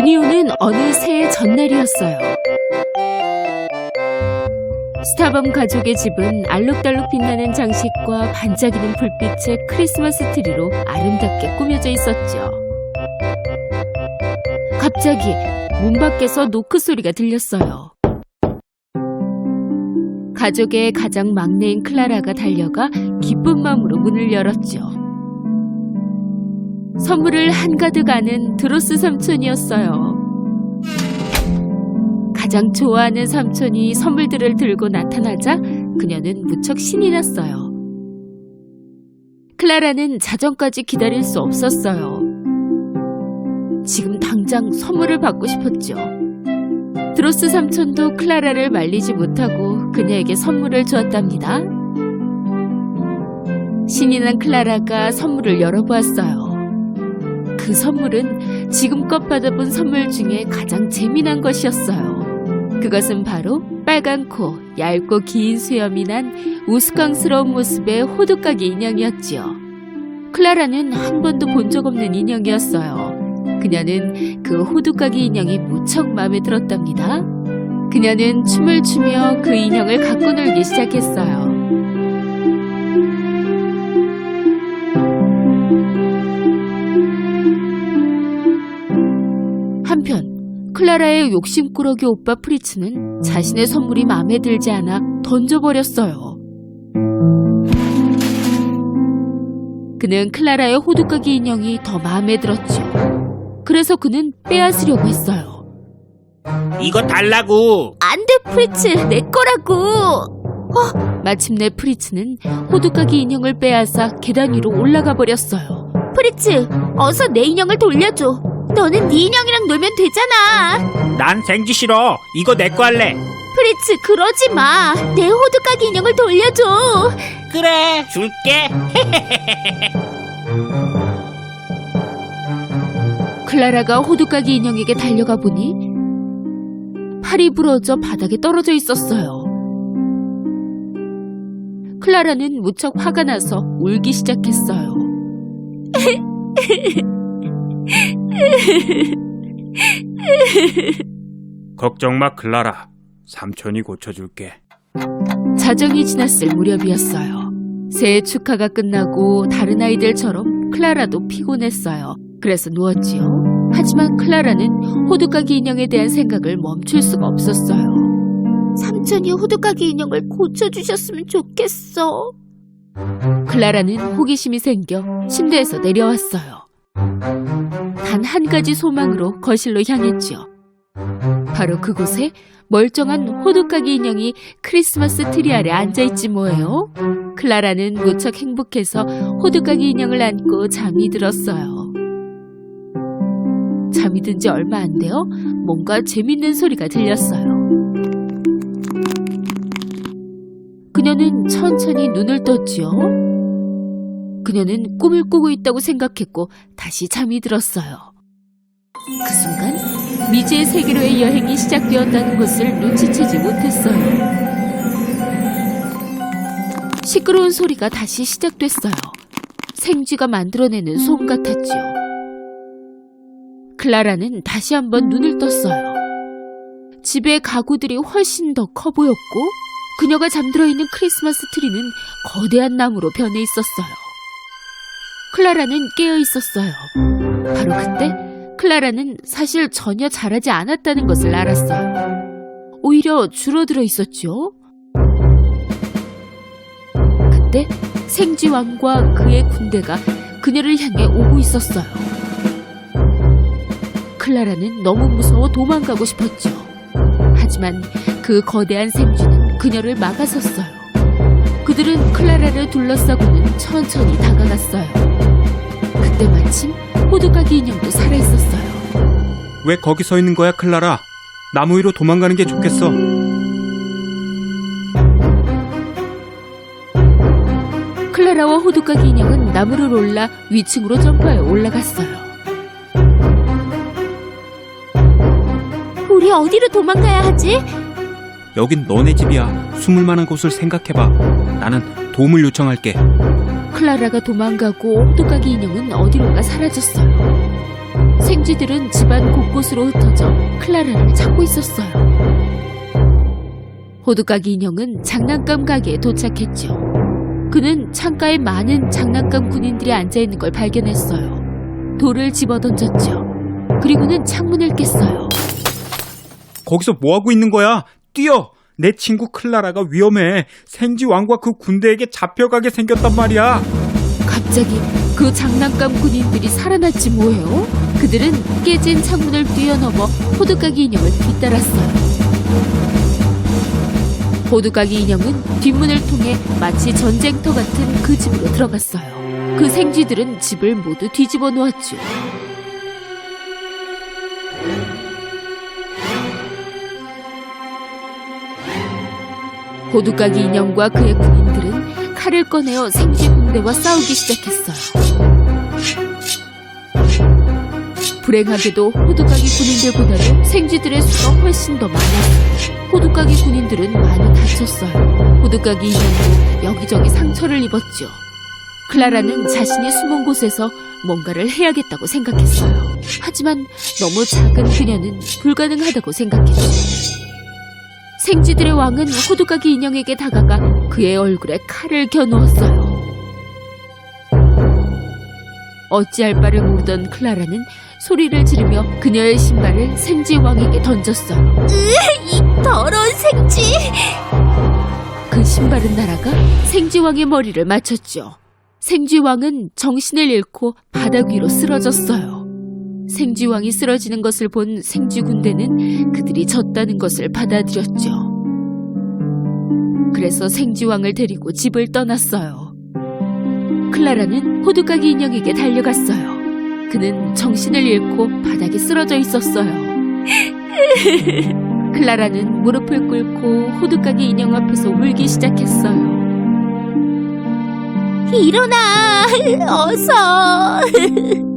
눈이 오는 어느 새해 전날이었어요. 스타밤 가족의 집은 알록달록 빛나는 장식과 반짝이는 불빛의 크리스마스 트리로 아름답게 꾸며져 있었죠. 갑자기 문 밖에서 노크 소리가 들렸어요. 가족의 가장 막내인 클라라가 달려가 기쁜 마음으로 문을 열었죠. 선물을 한가득 아는 드로스 삼촌이었어요. 가장 좋아하는 삼촌이 선물들을 들고 나타나자 그녀는 무척 신이 났어요. 클라라는 자정까지 기다릴 수 없었어요. 지금 당장 선물을 받고 싶었죠. 드로스 삼촌도 클라라를 말리지 못하고 그녀에게 선물을 주었답니다. 신이 난 클라라가 선물을 열어보았어요. 그 선물은 지금껏 받아본 선물 중에 가장 재미난 것이었어요. 그것은 바로 빨간 코, 얇고 긴 수염이 난 우스꽝스러운 모습의 호두까기 인형이었지요. 클라라는 한 번도 본 적 없는 인형이었어요. 그녀는 그 호두까기 인형이 무척 마음에 들었답니다. 그녀는 춤을 추며 그 인형을 갖고 놀기 시작했어요. 클라라의 욕심꾸러기 오빠 프리츠는 자신의 선물이 마음에 들지 않아 던져버렸어요. 그는 클라라의 호두까기 인형이 더 마음에 들었죠. 그래서 그는 빼앗으려고 했어요. 이거 달라고. 안 돼, 프리츠! 내 거라고! 어, 마침내 프리츠는 호두까기 인형을 빼앗아 계단 위로 올라가 버렸어요. 프리츠, 어서 내 인형을 돌려줘. 너는 네 인형이랑 놀면 되잖아. 난 생지 싫어. 이거 내 거 할래. 프리츠, 그러지 마. 내 호두까기 인형을 돌려줘. 그래, 줄게. 클라라가 호두까기 인형에게 달려가 보니 팔이 부러져 바닥에 떨어져 있었어요. 클라라는 무척 화가 나서 울기 시작했어요. 걱정 마, 클라라. 삼촌이 고쳐줄게. 자정이 지났을 무렵이었어요. 새해 축하가 끝나고 다른 아이들처럼 클라라도 피곤했어요. 그래서 누웠지요. 하지만 클라라는 호두까기 인형에 대한 생각을 멈출 수가 없었어요. 삼촌이 호두까기 인형을 고쳐주셨으면 좋겠어. 클라라는 호기심이 생겨 침대에서 내려왔어요. 단 한 가지 소망으로 거실로 향했죠. 바로 그곳에 멀쩡한 호두까기 인형이 크리스마스 트리 아래 앉아있지 뭐예요? 클라라는 무척 행복해서 호두까기 인형을 안고 잠이 들었어요. 잠이 든 지 얼마 안 돼요? 뭔가 재밌는 소리가 들렸어요. 그녀는 천천히 눈을 떴지요. 그녀는 꿈을 꾸고 있다고 생각했고 다시 잠이 들었어요. 그 순간 미지의 세계로의 여행이 시작되었다는 것을 눈치채지 못했어요. 시끄러운 소리가 다시 시작됐어요. 생쥐가 만들어내는 소음 같았죠. 클라라는 다시 한번 눈을 떴어요. 집의 가구들이 훨씬 더 커 보였고, 그녀가 잠들어 있는 크리스마스 트리는 거대한 나무로 변해 있었어요. 클라라는 깨어 있었어요. 바로 그때 클라라는 사실 전혀 잘하지 않았다는 것을 알았어요. 오히려 줄어들어 있었죠. 그때 생쥐왕과 그의 군대가 그녀를 향해 오고 있었어요. 클라라는 너무 무서워 도망가고 싶었죠. 하지만 그 거대한 생쥐는 그녀를 막아섰어요. 그들은 클라라를 둘러싸고는 천천히 다가갔어요. 그때 마침 호두까기 인형도 살아있었어요. 왜 거기 서 있는 거야, 클라라? 나무 위로 도망가는 게 좋겠어. 클라라와 호두까기 인형은 나무를 올라 위층으로 점프하여 올라갔어요. 우리 어디로 도망가야 하지? 여긴 너네 집이야. 숨을 만한 곳을 생각해봐. 나는 도움을 요청할게. 클라 클라라가 도망가고 호두까기 인형은 어디론가 사라졌어요. 생쥐들은 집안 곳곳으로 흩어져 클라라를 찾고 있었어요. 호두까기 인형은 장난감 가게에 도착했죠. 그는 창가에 많은 장난감 군인들이 앉아있는 걸 발견했어요. 돌을 집어던졌죠. 그리고는 창문을 깼어요. 거기서 뭐 하고 있는 거야? 뛰어! 내 친구 클라라가 위험해. 생쥐 왕과 그 군대에게 잡혀가게 생겼단 말이야. 갑자기 그 장난감 군인들이 살아났지 뭐예요? 그들은 깨진 창문을 뛰어넘어 호두까기 인형을 뒤따랐어요. 호두까기 인형은 뒷문을 통해 마치 전쟁터 같은 그 집으로 들어갔어요. 그 생쥐들은 집을 모두 뒤집어 놓았죠. 호두까기 인형과 그의 군인들은 칼을 꺼내어 생쥐 군대와 싸우기 시작했어요. 불행하게도 호두까기 군인들보다도 생쥐들의 수가 훨씬 더 많았어요. 호두까기 군인들은 많이 다쳤어요. 호두까기 인형도 여기저기 상처를 입었죠. 클라라는 자신이 숨은 곳에서 뭔가를 해야겠다고 생각했어요. 하지만 너무 작은 그녀는 불가능하다고 생각했죠. 생쥐들의 왕은 호두까기 인형에게 다가가 그의 얼굴에 칼을 겨누었어요. 어찌할 바를 모르던 클라라는 소리를 지르며 그녀의 신발을 생쥐 왕에게 던졌어요. 더러운 생쥐! 그 신발은 날아가 생쥐 왕의 머리를 맞췄죠. 생쥐 왕은 정신을 잃고 바닥 위로 쓰러졌어요. 생쥐 왕이 쓰러지는 것을 본 생쥐 군대는 그들이 졌다는 것을 받아들였죠. 그래서 생쥐 왕을 데리고 집을 떠났어요. 클라라는 호두까기 인형에게 달려갔어요. 그는 정신을 잃고 바닥에 쓰러져 있었어요. 클라라는 무릎을 꿇고 호두까기 인형 앞에서 울기 시작했어요. 일어나! 어서!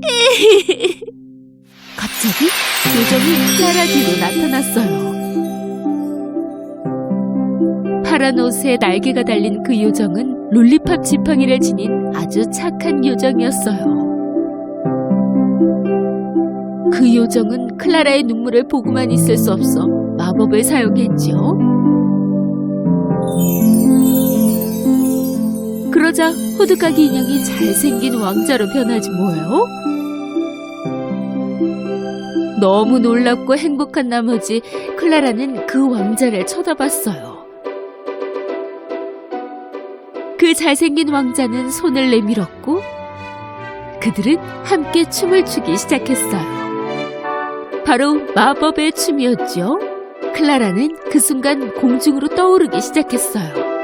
갑자기 요정이 클라라 뒤로 나타났어요. 파란 옷에 날개가 달린 그 요정은 롤리팝 지팡이를 지닌 아주 착한 요정이었어요. 그 요정은 클라라의 눈물을 보고만 있을 수 없어 마법을 사용했지요. 그러자 호두까기 인형이 잘생긴 왕자로 변하지 뭐예요? 너무 놀랍고 행복한 나머지 클라라는 그 왕자를 쳐다봤어요. 그 잘생긴 왕자는 손을 내밀었고 그들은 함께 춤을 추기 시작했어요. 바로 마법의 춤이었죠. 클라라는 그 순간 공중으로 떠오르기 시작했어요.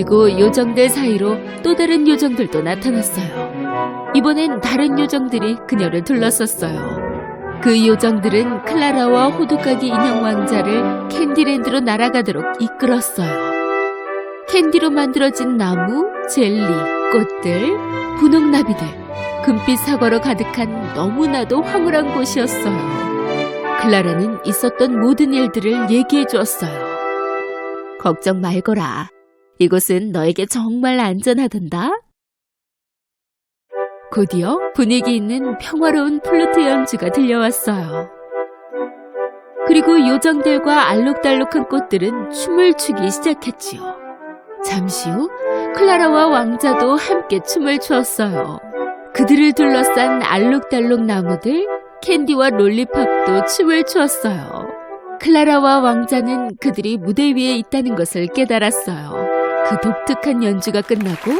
그리고 요정들 사이로 또 다른 요정들도 나타났어요. 이번엔 다른 요정들이 그녀를 둘러섰어요. 그 요정들은 클라라와 호두까기 인형 왕자를 캔디랜드로 날아가도록 이끌었어요. 캔디로 만들어진 나무, 젤리, 꽃들, 분홍나비들, 금빛 사과로 가득한 너무나도 황홀한 곳이었어요. 클라라는 있었던 모든 일들을 얘기해 주었어요. 걱정 말거라. 이곳은 너에게 정말 안전하단다. 곧이어 분위기 있는 평화로운 플루트 연주가 들려왔어요. 그리고 요정들과 알록달록한 꽃들은 춤을 추기 시작했지요. 잠시 후 클라라와 왕자도 함께 춤을 추었어요. 그들을 둘러싼 알록달록 나무들, 캔디와 롤리팝도 춤을 추었어요. 클라라와 왕자는 그들이 무대 위에 있다는 것을 깨달았어요. 그 독특한 연주가 끝나고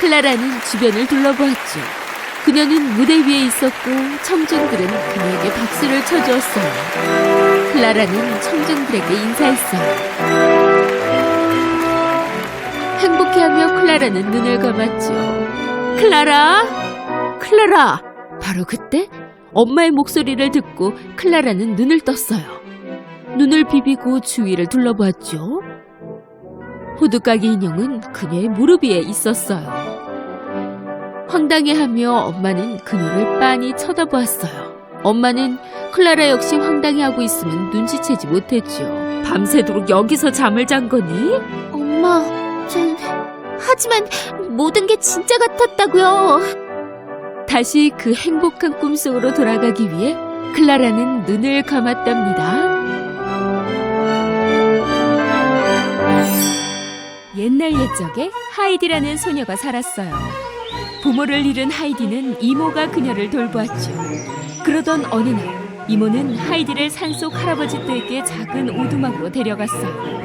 클라라는 주변을 둘러보았죠. 그녀는 무대 위에 있었고 청중들은 그녀에게 박수를 쳐주었어요. 클라라는 청중들에게 인사했어요. 행복해하며 클라라는 눈을 감았죠. 클라라! 클라라! 바로 그때 엄마의 목소리를 듣고 클라라는 눈을 떴어요. 눈을 비비고 주위를 둘러보았죠. 호두까기 인형은 그녀의 무릎 위에 있었어요. 황당해하며 엄마는 그녀를 빤히 쳐다보았어요. 엄마는 클라라 역시 황당해하고 있으면 눈치채지 못했죠. 밤새도록 여기서 잠을 잔 거니? 엄마, 전 하지만 모든 게 진짜 같았다고요. 다시 그 행복한 꿈속으로 돌아가기 위해 클라라는 눈을 감았답니다. 옛날 옛적에 하이디라는 소녀가 살았어요. 부모를 잃은 하이디는 이모가 그녀를 돌보았죠. 그러던 어느 날, 이모는 하이디를 산속 할아버지 댁의 작은 오두막으로 데려갔어요.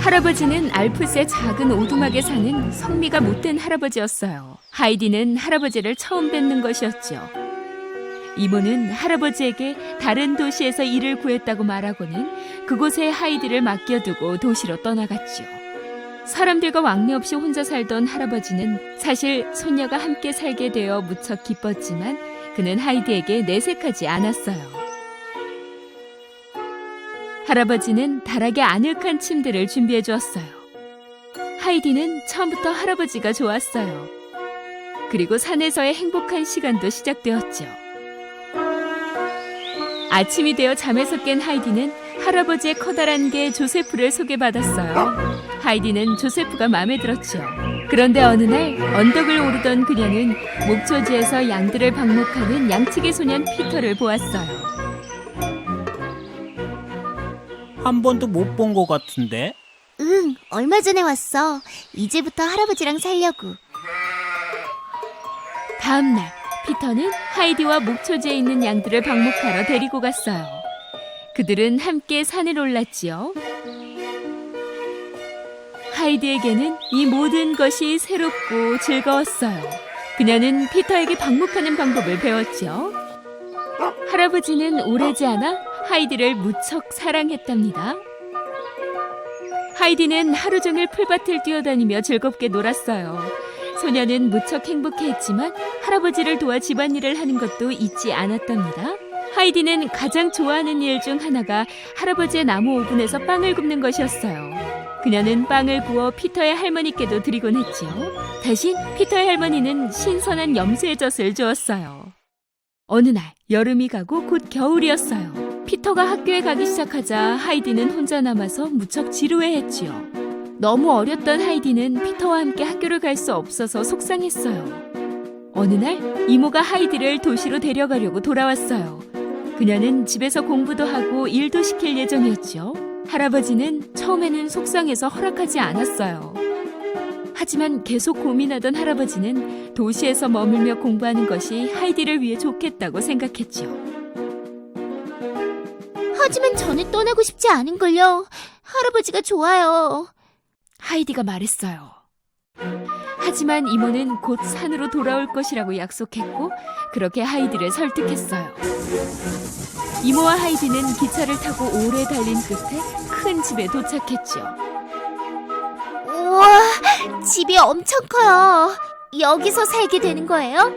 할아버지는 알프스의 작은 오두막에 사는 성미가 못된 할아버지였어요. 하이디는 할아버지를 처음 뵙는 것이었죠. 이모는 할아버지에게 다른 도시에서 일을 구했다고 말하고는 그곳에 하이디를 맡겨두고 도시로 떠나갔죠. 사람들과 왕래 없이 혼자 살던 할아버지는 사실 손녀가 함께 살게 되어 무척 기뻤지만 그는 하이디에게 내색하지 않았어요. 할아버지는 달하게 아늑한 침대를 준비해 주었어요. 하이디는 처음부터 할아버지가 좋았어요. 그리고 산에서의 행복한 시간도 시작되었죠. 아침이 되어 잠에서 깬 하이디는 할아버지의 커다란 개 조세프를 소개받았어요. 하이디는 조세프가 마음에 들었죠. 그런데 어느 날 언덕을 오르던 그녀는 목초지에서 양들을 방목하는 양치기 소년 피터를 보았어요. 한 번도 못 본 것 같은데? 응, 얼마 전에 왔어. 이제부터 할아버지랑 살려고. 다음 날 피터는 하이디와 목초지에 있는 양들을 방목하러 데리고 갔어요. 그들은 함께 산을 올랐지요. 하이디에게는 이 모든 것이 새롭고 즐거웠어요. 그녀는 피터에게 방목하는 방법을 배웠죠. 할아버지는 오래지 않아 하이디를 무척 사랑했답니다. 하이디는 하루 종일 풀밭을 뛰어다니며 즐겁게 놀았어요. 소녀는 무척 행복해했지만 할아버지를 도와 집안일을 하는 것도 잊지 않았답니다. 하이디는 가장 좋아하는 일 중 하나가 할아버지의 나무 오븐에서 빵을 굽는 것이었어요. 그녀는 빵을 구워 피터의 할머니께도 드리곤 했지요. 대신 피터의 할머니는 신선한 염소의 젖을 주었어요. 어느 날 여름이 가고 곧 겨울이었어요. 피터가 학교에 가기 시작하자 하이디는 혼자 남아서 무척 지루해했지요. 너무 어렸던 하이디는 피터와 함께 학교를 갈 수 없어서 속상했어요. 어느 날 이모가 하이디를 도시로 데려가려고 돌아왔어요. 그녀는 집에서 공부도 하고 일도 시킬 예정이었죠. 할아버지는 처음에는 속상해서 허락하지 않았어요. 하지만 계속 고민하던 할아버지는 도시에서 머물며 공부하는 것이 하이디를 위해 좋겠다고 생각했죠. 하지만 저는 떠나고 싶지 않은걸요. 할아버지가 좋아요. 하이디가 말했어요. 하지만 이모는 곧 산으로 돌아올 것이라고 약속했고 그렇게 하이디를 설득했어요. 이모와 하이디는 기차를 타고 오래 달린 끝에 큰 집에 도착했죠. 우와, 집이 엄청 커요. 여기서 살게 되는 거예요?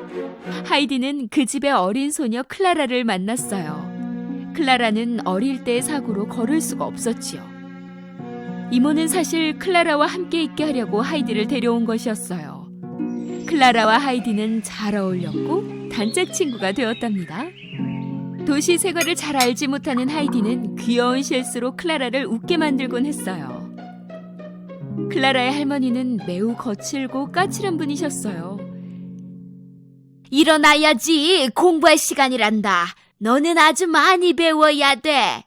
하이디는 그 집의 어린 소녀 클라라를 만났어요. 클라라는 어릴 때의 사고로 걸을 수가 없었지요. 이모는 사실 클라라와 함께 있게 하려고 하이디를 데려온 것이었어요. 클라라와 하이디는 잘 어울렸고 단짝 친구가 되었답니다. 도시 생활을 잘 알지 못하는 하이디는 귀여운 실수로 클라라를 웃게 만들곤 했어요. 클라라의 할머니는 매우 거칠고 까칠한 분이셨어요. 일어나야지. 공부할 시간이란다. 너는 아주 많이 배워야 돼.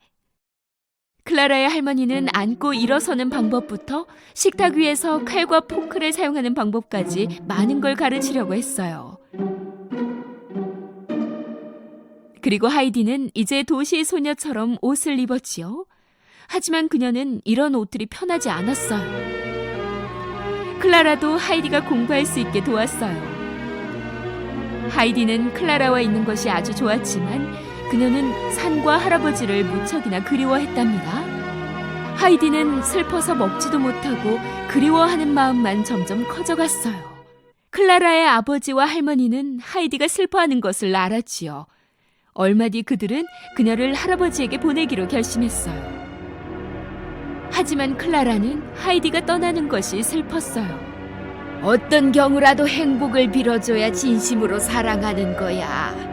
클라라의 할머니는 앉고 일어서는 방법부터 식탁 위에서 칼과 포크를 사용하는 방법까지 많은 걸 가르치려고 했어요. 그리고 하이디는 이제 도시 소녀처럼 옷을 입었지요. 하지만 그녀는 이런 옷들이 편하지 않았어요. 클라라도 하이디가 공부할 수 있게 도왔어요. 하이디는 클라라와 있는 것이 아주 좋았지만 그녀는 산과 할아버지를 무척이나 그리워했답니다. 하이디는 슬퍼서 먹지도 못하고 그리워하는 마음만 점점 커져갔어요. 클라라의 아버지와 할머니는 하이디가 슬퍼하는 것을 알았지요. 얼마 뒤 그들은 그녀를 할아버지에게 보내기로 결심했어요. 하지만 클라라는 하이디가 떠나는 것이 슬펐어요. 어떤 경우라도 행복을 빌어줘야 진심으로 사랑하는 거야.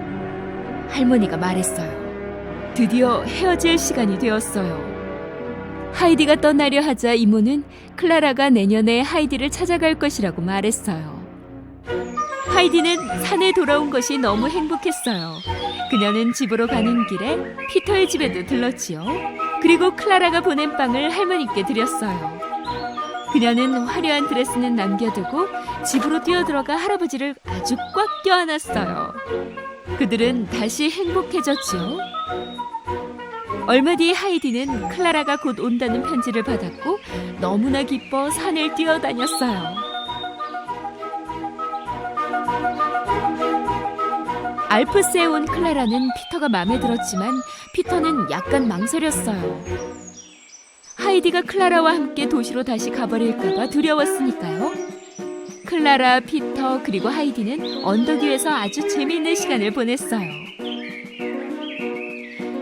할머니가 말했어요. 드디어 헤어질 시간이 되었어요. 하이디가 떠나려 하자 이모는 클라라가 내년에 하이디를 찾아갈 것이라고 말했어요. 하이디는 산에 돌아온 것이 너무 행복했어요. 그녀는 집으로 가는 길에 피터의 집에도 들렀지요. 그리고 클라라가 보낸 빵을 할머니께 드렸어요. 그녀는 화려한 드레스는 남겨두고 집으로 뛰어들어가 할아버지를 아주 꽉 껴안았어요. 그들은 다시 행복해졌지요. 얼마 뒤 하이디는 클라라가 곧 온다는 편지를 받았고 너무나 기뻐 산을 뛰어다녔어요. 알프스에 온 클라라는 피터가 마음에 들었지만 피터는 약간 망설였어요. 하이디가 클라라와 함께 도시로 다시 가버릴까봐 두려웠으니까요. 클라라, 피터, 그리고 하이디는 언덕 위에서 아주 재미있는 시간을 보냈어요.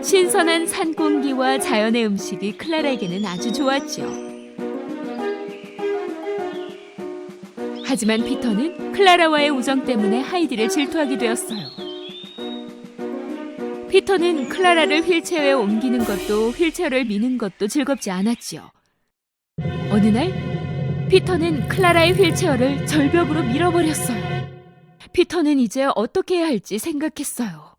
신선한 산 공기와 자연의 음식이 클라라에게는 아주 좋았죠. 하지만 피터는 클라라와의 우정 때문에 하이디를 질투하게 되었어요. 피터는 클라라를 휠체어에 옮기는 것도 휠체어를 미는 것도 즐겁지 않았지요. 어느 날 피터는 클라라의 휠체어를 절벽으로 밀어버렸어요. 피터는 이제 어떻게 해야 할지 생각했어요.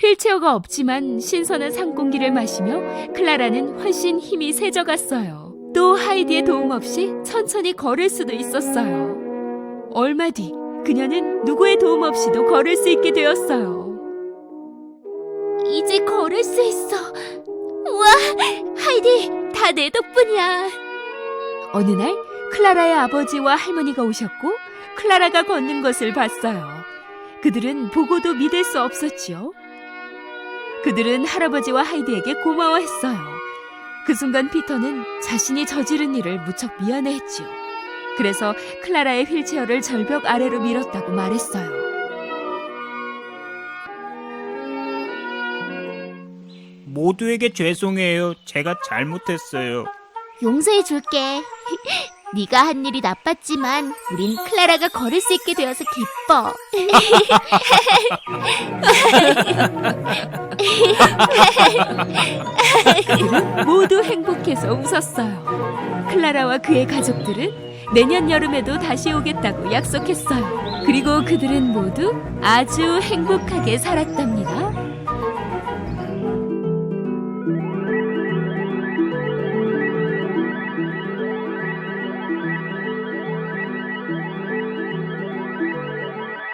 휠체어가 없지만 신선한 산 공기를 마시며 클라라는 훨씬 힘이 세져갔어요. 또 하이디의 도움 없이 천천히 걸을 수도 있었어요. 얼마 뒤 그녀는 누구의 도움 없이도 걸을 수 있게 되었어요. 이제 걸을 수 있어. 우와, 하이디, 다 내 덕분이야. 어느 날 클라라의 아버지와 할머니가 오셨고 클라라가 걷는 것을 봤어요. 그들은 보고도 믿을 수 없었지요. 그들은 할아버지와 하이디에게 고마워했어요. 그 순간 피터는 자신이 저지른 일을 무척 미안해했지요. 그래서 클라라의 휠체어를 절벽 아래로 밀었다고 말했어요. 모두에게 죄송해요. 제가 잘못했어요. 용서해 줄게. 네가 한 일이 나빴지만 우린 클라라가 걸을 수 있게 되어서 기뻐. 모두 행복해서 웃었어요. 클라라와 그의 가족들은 내년 여름에도 다시 오겠다고 약속했어요. 그리고 그들은 모두 아주 행복하게 살았답니다.